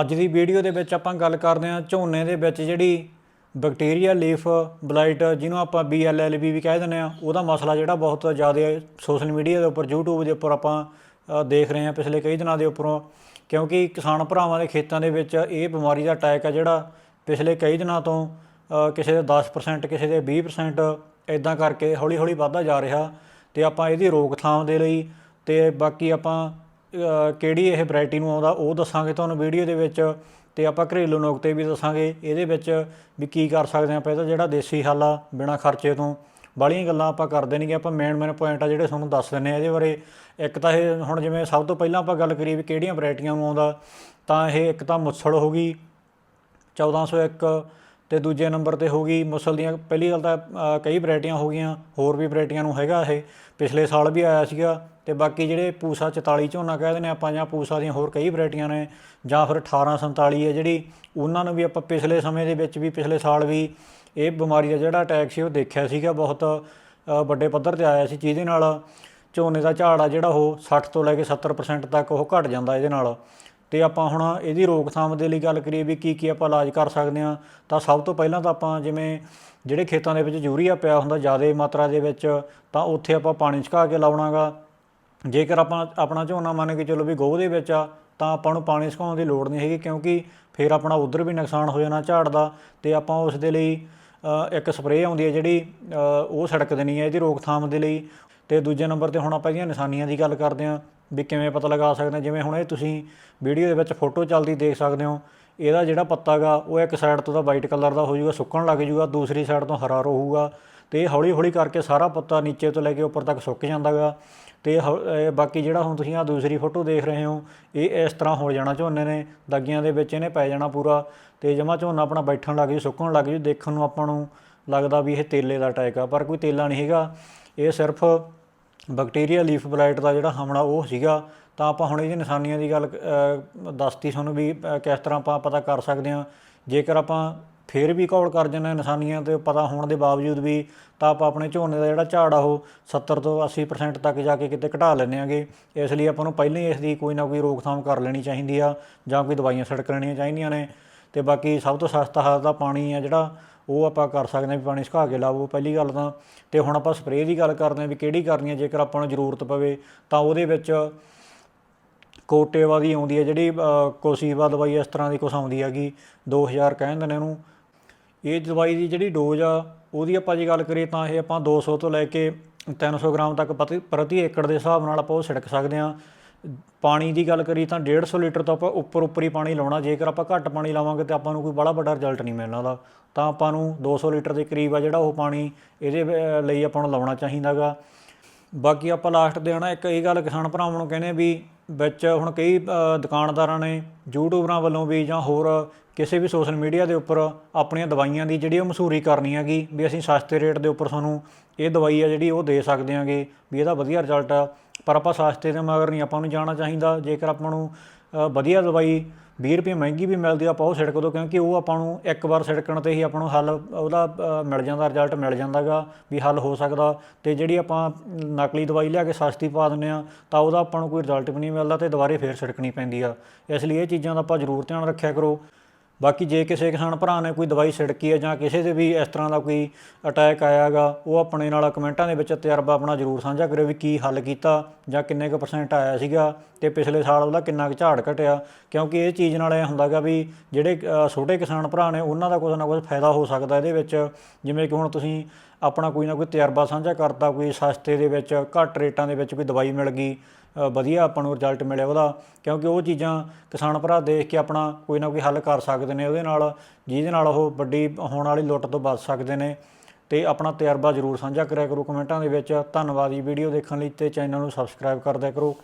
ਅੱਜ ਦੀ ਵੀਡੀਓ ਦੇ ਵਿੱਚ ਆਪਾਂ ਗੱਲ ਕਰਦੇ ਹਾਂ ਝੋਨੇ ਦੇ ਵਿੱਚ ਜਿਹੜੀ ਬੈਕਟੀਰੀਆ, ਲੀਫ, ਬਲਾਈਟ ਜਿਹਨੂੰ ਆਪਾਂ BLLB ਵੀ ਕਹਿ ਦਿੰਦੇ ਆ ਉਹਦਾ ਮਸਲਾ ਜਿਹੜਾ ਬਹੁਤ ਜ਼ਿਆਦਾ ਸੋਸ਼ਲ ਮੀਡੀਆ ਦੇ ਉੱਪਰ, YouTube ਦੇ ਉੱਪਰ ਆਪਾਂ ਦੇਖ ਰਹੇ ਹਾਂ ਪਿਛਲੇ ਕਈ ਦਿਨਾਂ ਦੇ ਉੱਪਰੋਂ। ਕਿਉਂਕਿ ਕਿਸਾਨ ਭਰਾਵਾਂ ਦੇ ਖੇਤਾਂ ਦੇ ਵਿੱਚ ਇਹ ਬਿਮਾਰੀ ਦਾ ਅਟੈਕ ਆ ਜਿਹੜਾ ਪਿਛਲੇ ਕਈ ਦਿਨਾਂ ਤੋਂ ਕਿਸੇ ਦੇ 10% ਕਿਸੇ ਦੇ 20% ਇਦਾਂ ਕਰਕੇ ਹੌਲੀ ਹੌਲੀ ਵੱਧਦਾ ਜਾ ਰਿਹਾ ਤੇ ਆਪਾਂ ਇਹਦੀ ਰੋਕਥਾਮ ਦੇ ਲਈ ਤੇ ਬਾਕੀ ਆਪਾਂ ਕਿਹੜੀ ਇਹ ਵੈਰਾਈਟੀ ਨੂੰ ਆਉਂਦਾ ਉਹ ਦੱਸਾਂਗੇ ਤੁਹਾਨੂੰ ਵੀਡੀਓ ਦੇ ਵਿੱਚ ਤੇ ਆਪਾਂ ਘਰੇਲੂ ਨੁਕਤੇ ਵੀ ਦੱਸਾਂਗੇ ਇਹਦੇ ਵਿੱਚ ਵੀ ਕੀ ਕਰ ਸਕਦੇ ਆਪਾਂ ਇਹਦਾ ਜਿਹੜਾ ਦੇਸੀ ਹੱਲ ਆ ਬਿਨਾਂ ਖਰਚੇ ਤੋਂ। ਬਾਹਲੀਆਂ ਗੱਲਾਂ ਆਪਾਂ ਕਰਦੇ ਨਹੀਂਗੇ ਆਪਾਂ ਮੇਨ ਮੇਨ ਪੁਆਇੰਟ ਆ ਜਿਹੜੇ ਤੁਹਾਨੂੰ ਦੱਸ ਦਿੰਨੇ ਆ ਇਹਦੇ ਬਾਰੇ। ਇੱਕ ਤਾਂ ਇਹ ਹੁਣ ਜਿਵੇਂ ਸਭ ਤੋਂ ਪਹਿਲਾਂ ਆਪਾਂ ਗੱਲ ਕਰੀਏ ਵੀ ਕਿਹੜੀਆਂ ਵੈਰਾਈਟੀਆਂ ਨੂੰ ਆਉਂਦਾ, ਤਾਂ ਇਹ ਇੱਕ ਤਾਂ ਮੁੱਸੜ ਹੋ ਗਈ 1401 ਤੇ ਦੂਜੇ ਨੰਬਰ ਤੇ ਹੋ ਗਈ ਮੁਸਲ ਦੀਆਂ, ਪਹਿਲੀ ਗੱਲ ਤਾਂ ਕਈ ਵੈਰਾਈਟੀਆਂ ਹੋ ਗਈਆਂ, ਹੋਰ ਵੀ ਵੈਰਾਈਟੀਆਂ ਨੂੰ ਹੈਗਾ ਇਹ। ਪਿਛਲੇ ਸਾਲ ਵੀ ਆਇਆ ਸੀਗਾ ਤੇ ਬਾਕੀ ਜਿਹੜੇ ਪੂਸਾ 44 ਝੋਨਾ ਕਹਿ ਦਿੰਦੇ ਆਪਾਂ, ਜਾਂ ਪੂਸਾ ਦੀਆਂ ਹੋਰ ਕਈ ਵੈਰਾਈਟੀਆਂ ਨੇ, ਜਾਂ ਫਿਰ 1847 ਹੈ ਜਿਹੜੀ, ਉਹਨਾਂ ਨੂੰ ਵੀ ਆਪਾਂ ਪਿਛਲੇ ਸਮੇਂ ਦੇ ਵਿੱਚ ਵੀ, ਪਿਛਲੇ ਸਾਲ ਵੀ ਇਹ ਬਿਮਾਰੀ ਦਾ ਜਿਹੜਾ ਅਟੈਕ ਸੀ ਉਹ ਦੇਖਿਆ ਸੀਗਾ ਬਹੁਤ ਵੱਡੇ ਪੱਧਰ ਤੇ ਆਇਆ ਸੀ ਜਿਹਦੇ ਨਾਲ ਝੋਨੇ ਦਾ ਝਾੜ ਆ ਜਿਹੜਾ ਉਹ 60 ਤੋਂ ਲੈ ਕੇ 70% ਤੱਕ ਉਹ ਘਟ ਜਾਂਦਾ ਇਹਦੇ ਨਾਲ। ਤੇ ਆਪਾਂ ਹੁਣ ਇਹਦੀ ਰੋਕਥਾਮ ਦੇ ਲਈ ਗੱਲ ਕਰੀਏ ਵੀ ਕੀ ਕੀ ਆਪਾਂ ਇਲਾਜ ਕਰ ਸਕਦੇ ਹਾਂ, ਤਾਂ ਸਭ ਤੋਂ ਪਹਿਲਾਂ ਤਾਂ ਆਪਾਂ ਜਿਵੇਂ ਜਿਹੜੇ ਖੇਤਾਂ ਦੇ ਵਿੱਚ ਯੂਰੀਆ ਪਿਆ ਹੁੰਦਾ ਜ਼ਿਆਦਾ ਮਾਤਰਾ ਦੇ ਵਿੱਚ, ਤਾਂ ਉੱਥੇ ਆਪਾਂ ਪਾਣੀ ਛਕਾ ਕੇ ਲਾਉਣਾਗਾ। ਜੇਕਰ ਆਪਾਂ ਆਪਣਾ ਝੋਨਾ ਮੰਨ ਕੇ ਚੱਲੋ ਵੀ ਗੋਹ ਦੇ ਵਿੱਚ ਆ, ਤਾਂ ਆਪਾਂ ਨੂੰ ਪਾਣੀ ਛਕਾਉਣ ਦੀ ਲੋੜ ਨਹੀਂ ਹੈਗੀ ਕਿਉਂਕਿ ਫਿਰ ਆਪਣਾ ਉਧਰ ਵੀ ਨੁਕਸਾਨ ਹੋ ਜਾਣਾ ਝਾੜ ਦਾ ਤੇ ਆਪਾਂ ਉਸ ਦੇ ਲਈ ਇੱਕ ਸਪਰੇਅ ਆਉਂਦੀ ਹੈ ਜਿਹੜੀ ਉਹ ਸੜਕ ਦੇਣੀ ਹੈ ਇਹਦੀ ਰੋਕਥਾਮ ਦੇ ਲਈ। ਤੇ ਦੂਜੇ ਨੰਬਰ ਤੇ ਹੁਣ ਆਪਾਂ ਇਹਦੀਆਂ ਨਿਸ਼ਾਨੀਆਂ ਦੀ ਗੱਲ ਕਰਦੇ ਹਾਂ ਵੀ ਕਿਵੇਂ ਪਤਾ ਲਗਾ ਸਕਦੇ ਹਾਂ। ਜਿਵੇਂ ਹੁਣ ਇਹ ਤੁਸੀਂ ਵੀਡੀਓ ਦੇ ਵਿੱਚ ਫੋਟੋ ਚੱਲਦੀ ਦੇਖ ਸਕਦੇ ਹੋ। ਇਹਦਾ ਜਿਹੜਾ ਪੱਤਾ ਗਾ, ਉਹ ਇੱਕ ਸਾਈਡ ਤੋਂ ਤਾਂ ਵਾਈਟ ਕਲਰ ਦਾ ਹੋ ਜਾਊਗਾ ਸੁੱਕਣ ਲੱਗ ਜਾਊਗਾ ਦੂਸਰੀ ਸਾਈਡ ਤੋਂ ਹਰਾ ਰਹੂਗਾ। ਤੇ ਹੌਲੀ ਹੌਲੀ ਕਰਕੇ ਸਾਰਾ ਪੱਤਾ ਨੀਚੇ ਤੋਂ ਲੈ ਕੇ ਉੱਪਰ ਤੱਕ ਸੁੱਕ ਜਾਂਦਾਗਾ ਤੇ ਹੌ- ਇਹ ਬਾਕੀ ਜਿਹੜਾ ਹੁਣ ਤੁਸੀਂ ਆ ਦੂਸਰੀ ਫੋਟੋ ਦੇਖ ਰਹੇ ਹੋ, ਇਹ ਇਸ ਤਰ੍ਹਾਂ ਹੋ ਜਾਣਾ ਝੋਨੇ ਨੇ, ਦਾਗੀਆਂ ਦੇ ਵਿੱਚ ਇਹਨੇ ਪੈ ਜਾਣਾ ਪੂਰਾ। ਤੇ ਜਮਾ ਝੋਨਾ ਆਪਣਾ ਬੈਠਣ ਲੱਗ ਜੂ, ਸੁੱਕਣ ਲੱਗ ਜੂ, ਦੇਖਣ ਨੂੰ ਆਪਾਂ ਨੂੰ ਲੱਗਦਾ ਵੀ ਇਹ ਤੇਲੇ ਦਾ ਅਟੈਕ ਆ, ਪਰ ਕੋਈ ਤੇਲਾ ਨਹੀਂ ਹੈਗਾ। ਇਹ ਸਿਰਫ ਬੈਕਟੀਰੀਆ ਲੀਫ ਬਲਾਈਟ ਦਾ ਜਿਹੜਾ ਹਮਲਾ ਉਹ ਸੀਗਾ। ਤਾਂ ਆਪਾਂ ਹੁਣ ਇਹਦੀ ਨਿਸ਼ਾਨੀਆਂ ਦੀ ਗੱਲ ਦੱਸਤੀ ਤੁਹਾਨੂੰ ਵੀ ਕਿਸ ਤਰ੍ਹਾਂ ਆਪਾਂ ਪਤਾ ਕਰ ਸਕਦੇ ਹਾਂ। ਜੇਕਰ ਆਪਾਂ ਫੇਰ ਵੀ ਕੌਲ ਕਰ ਜੰਨੇ ਨਿਸ਼ਾਨੀਆਂ ਤੇ ਪਤਾ ਹੋਣ ਦੇ ਬਾਵਜੂਦ ਵੀ, ਤਾਂ ਆਪਾਂ ਆਪਣੇ ਝੋਨੇ ਦਾ ਜਿਹੜਾ ਝਾੜ ਆ ਉਹ 70 ਤੋਂ 80% ਤੱਕ ਜਾ ਕੇ ਕਿਤੇ ਘਟਾ ਲੈਂਦੇ ਆਂਗੇ ਇਸ ਲਈ ਆਪਾਂ ਨੂੰ ਪਹਿਲਾਂ ਹੀ ਇਸ ਦੀ ਕੋਈ ਨਾ ਕੋਈ ਰੋਕਥਾਮ ਕਰ ਲੈਣੀ ਚਾਹੀਦੀ ਆ ਜਾਂ ਕੋਈ ਦਵਾਈਆਂ ਛਿੜਕ ਲੈਣੀਆਂ ਚਾਹੀਦੀਆਂ ਨੇ। ਤੇ ਬਾਕੀ ਸਭ ਤੋਂ ਸਸਤਾ ਹੱਲ ਦਾ ਪਾਣੀ ਆ ਜਿਹੜਾ, ਉਹ ਆਪਾਂ ਕਰ ਸਕਦੇ ਹਾਂ ਵੀ ਪਾਣੀ ਸੁਕਾ ਕੇ ਲਾਵੋ ਪਹਿਲੀ ਗੱਲ ਤਾਂ। ਤੇ ਹੁਣ ਆਪਾਂ ਸਪਰੇਅ ਦੀ ਗੱਲ ਕਰਦੇ ਹਾਂ ਵੀ ਕਿਹੜੀ ਕਰਨੀ ਹੈ, ਜੇਕਰ ਆਪਾਂ ਨੂੰ ਜ਼ਰੂਰਤ ਪਵੇ ਤਾਂ ਉਹਦੇ ਵਿੱਚ ਕੋਟੇਵਾ ਦੀ ਆਉਂਦੀ ਹੈ ਜਿਹੜੀ ਕੋਸੀਵਾ ਦਵਾਈ ਇਸ ਤਰ੍ਹਾਂ ਦੀ ਕੁਛ ਆਉਂਦੀ ਹੈਗੀ 2000 ਕਹਿੰਦੇ ਨੇ ਇਹਨੂੰ ਇਹ ਦਵਾਈ ਦੀ ਜਿਹੜੀ ਡੋਜ਼ ਆ, ਉਹਦੀ ਆਪਾਂ ਜੇ ਗੱਲ ਕਰੀਏ ਤਾਂ ਇਹ ਆਪਾਂ 200 ਤੋਂ ਲੈ ਕੇ 300 ਗ੍ਰਾਮ ਤੱਕ ਪ੍ਰਤੀ- ਪ੍ਰਤੀ ਏਕੜ ਦੇ ਹਿਸਾਬ ਨਾਲ ਆਪਾਂ ਉਹ ਛਿੜਕ ਸਕਦੇ ਹਾਂ। ਪਾਣੀ ਦੀ ਗੱਲ ਕਰੀ ਤਾਂ 150 ਲੀਟਰ ਤੋਂ ਆਪਾਂ ਉੱਪਰ ਉੱਪਰ ਹੀ ਪਾਣੀ ਲਾਉਣਾ, ਜੇਕਰ ਆਪਾਂ ਘੱਟ ਪਾਣੀ ਲਾਵਾਂਗੇ ਤੇ ਆਪਾਂ ਨੂੰ ਕੋਈ ਬੜਾ ਵੱਡਾ ਰਿਜ਼ਲਟ ਨਹੀਂ ਮਿਲਣਾ ਉਹਦਾ ਤਾਂ ਆਪਾਂ ਨੂੰ 200 ਲੀਟਰ ਦੇ ਕਰੀਬ ਆ ਜਿਹੜਾ ਉਹ ਪਾਣੀ ਇਹਦੇ ਲਈ ਆਪਾਂ ਨੂੰ ਲਾਉਣਾ ਚਾਹੀਦਾਗਾ ਬਾਕੀ ਆਪਾਂ ਲਾਸਟ ਦੇ ਹਨਾ ਇੱਕ ਇਹ ਗੱਲ ਕਿਸਾਨ ਭਰਾਵਾਂ ਨੂੰ ਕਹਿੰਦੇ ਵੀ ਵਿੱਚ ਹੁਣ ਕਈ ਦੁਕਾਨਦਾਰਾਂ ਨੇ ਯੂਟਿਊਬਰਾਂ ਵੱਲੋਂ ਵੀ ਜਾਂ ਹੋਰ ਕਿਸੇ ਵੀ ਸੋਸ਼ਲ ਮੀਡੀਆ ਦੇ ਉੱਪਰ ਆਪਣੀਆਂ ਦਵਾਈਆਂ ਦੀ ਜਿਹੜੀ ਉਹ ਮਸ਼ਹੂਰੀ ਕਰਨੀ ਹੈਗੀ ਵੀ ਅਸੀਂ ਸਸਤੇ ਰੇਟ ਦੇ ਉੱਪਰ ਤੁਹਾਨੂੰ ਇਹ ਦਵਾਈ ਆ ਜਿਹੜੀ ਉਹ ਦੇ ਸਕਦੇ ਹਾਂਗੇ ਵੀ ਇਹਦਾ ਵਧੀਆ ਰਿਜ਼ਲਟ ਆ। ਪਰ ਆਪਾਂ ਸਸਤੇ ਦੇ ਮਗਰ ਨਹੀਂ, ਆਪਾਂ ਨੂੰ ਜਾਣਾ ਚਾਹੀਦਾ। ਜੇਕਰ ਆਪਾਂ ਨੂੰ ਵਧੀਆ ਦਵਾਈ 20 ਰੁਪਏ ਮਹਿੰਗੀ ਵੀ ਮਿਲਦੀ ਆ, ਆਪਾਂ ਉਹ ਛਿੜਕ ਦੋ ਕਿਉਂਕਿ ਉਹ ਆਪਾਂ ਨੂੰ ਇੱਕ ਵਾਰ ਛਿੜਕਣ ਤੇ ਹੀ ਆਪਾਂ ਨੂੰ ਹੱਲ, ਉਹਦਾ ਮਿਲ ਜਾਂਦਾ ਰਿਜ਼ਲਟ ਮਿਲ ਜਾਂਦਾਗਾ, ਵੀ ਹੱਲ ਹੋ ਸਕਦਾ। ਤੇ ਜਿਹੜੀ ਆਪਾਂ ਨਕਲੀ ਦਵਾਈ ਲਿਆ ਕੇ ਸਸਤੀ ਪਾ ਦਿੰਨੇ ਆ, ਤਾਂ ਉਹਦਾ ਆਪਾਂ ਨੂੰ ਕੋਈ ਰਿਜ਼ਲਟ ਵੀ ਨਹੀਂ ਮਿਲਦਾ ਤੇ ਦੁਬਾਰੇ ਫੇਰ ਛਿੜਕਣੀ ਪੈਂਦੀ ਆ। ਇਸ ਲਈ ਇਹ ਚੀਜ਼ਾਂ ਦਾ ਆਪਾਂ ਜ਼ਰੂਰ ਧਿਆਨ ਰੱਖਿਆ ਕਰੋ। ਬਾਕੀ ਜੇ ਕਿਸੇ ਕਿਸਾਨ ਭਰਾ ਨੇ ਕੋਈ ਦਵਾਈ ਛਿੜਕੀ ਹੈ ਜਾਂ ਕਿਸੇ ਦੇ ਵੀ ਇਸ ਤਰ੍ਹਾਂ ਦਾ ਕੋਈ ਅਟੈਕ ਆਇਆਗਾ ਉਹ ਆਪਣੇ ਨਾਲ ਕਮੈਂਟਾਂ ਦੇ ਵਿੱਚ ਤਜਰਬਾ ਆਪਣਾ ਜ਼ਰੂਰ ਸਾਂਝਾ ਕਰਿਓ ਵੀ ਕੀ ਹੱਲ ਕੀਤਾ ਜਾਂ ਕਿੰਨੇ ਕੁ ਪਰਸੈਂਟ ਆਇਆ ਸੀਗਾ ਤੇ ਪਿਛਲੇ ਸਾਲ ਉਹਦਾ ਕਿੰਨਾ ਕੁ ਝਾੜ ਘਟਿਆ। ਕਿਉਂਕਿ ਇਹ ਚੀਜ਼ ਨਾਲ ਇਹ ਹੁੰਦਾਗਾ ਵੀ ਜਿਹੜੇ ਛੋਟੇ ਕਿਸਾਨ ਭਰਾ ਨੇ ਉਹਨਾਂ ਦਾ ਕੁਝ ਨਾ ਕੁਝ ਫਾਇਦਾ ਹੋ ਸਕਦਾ ਇਹਦੇ ਵਿੱਚ। ਜਿਵੇਂ ਕਿ ਹੁਣ ਤੁਸੀਂ ਆਪਣਾ ਕੋਈ ਨਾ ਕੋਈ ਤਜਰਬਾ ਸਾਂਝਾ ਕਰਤਾ, ਕੋਈ ਸਸਤੇ ਦੇ ਵਿੱਚ, ਘੱਟ ਰੇਟਾਂ ਦੇ ਵਿੱਚ ਕੋਈ ਦਵਾਈ ਮਿਲ ਗਈ ਵਧੀਆ ਆਪਾਂ ਨੂੰ ਰਿਜ਼ਲਟ ਮਿਲਿਆ ਉਹਦਾ। ਕਿਉਂਕਿ ਉਹ ਚੀਜ਼ਾਂ ਕਿਸਾਨ ਭਰਾ ਦੇਖ ਕੇ ਆਪਣਾ ਕੋਈ ਨਾ ਕੋਈ ਹੱਲ ਕਰ ਸਕਦੇ ਨੇ ਉਹਦੇ ਨਾਲ, ਜਿਹਦੇ ਨਾਲ ਉਹ ਵੱਡੀ ਹੋਣ ਵਾਲੀ ਲੁੱਟ ਤੋਂ ਬਚ ਸਕਦੇ ਨੇ। ਤੇ ਆਪਣਾ ਤਜਰਬਾ ਜ਼ਰੂਰ ਸਾਂਝਾ ਕਰਿਆ ਕਰੋ ਕਮੈਂਟਾਂ ਦੇ ਵਿੱਚ। ਧੰਨਵਾਦ ਜੀ ਵੀਡੀਓ ਦੇਖਣ ਲਈ ਤੇ ਚੈਨਲ ਨੂੰ ਸਬਸਕ੍ਰਾਈਬ ਕਰਦਿਆ ਕਰੋ।